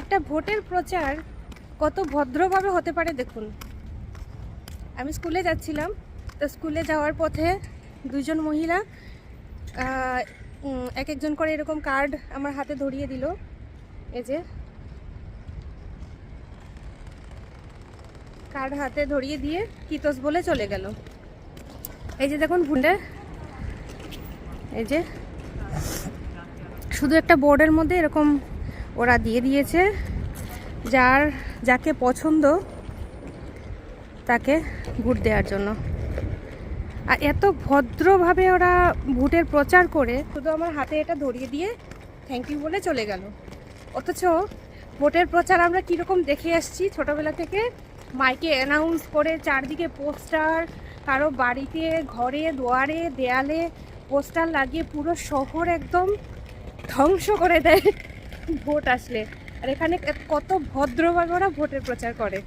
একটা ভোটের প্রচার কত ভদ্রভাবে হতে পারে দেখুন। আমি স্কুলে যাচ্ছিলাম, তো স্কুলে যাওয়ার পথে দুজন মহিলা এক একজন করে এরকম কার্ড আমার হাতে ধরিয়ে দিল। এই যে, কার্ড হাতে ধরিয়ে দিয়ে কিতস বলে চলে গেল। এই যে দেখুন ভুন্ডে এই যে, শুধু একটা বোর্ডের মধ্যে এরকম ওরা দিয়ে দিয়েছে। যার, যাকে পছন্দ, তাকে ভোট দেওয়ার জন্য। আর এত ভদ্রভাবে ওরা ভোটের প্রচার করে, শুধু আমার হাতে এটা ধরিয়ে দিয়ে থ্যাংক ইউ বলে চলে গেল। অথচ ভোটের প্রচার আমরা কীরকম দেখে আসছি ছোটবেলা থেকে, মাইকে অ্যানাউন্স করে চারদিকে পোস্টার, কারও বাড়িতে, ঘরে, দুয়ারে, দেয়ালে, পোস্টার লাগিয়ে পুরো শহর একদম ধ্বংস করে দেয়। ভোট আসলে। আর এখানে কত ভদ্রভাবে ওরা ভোটের প্রচার করে।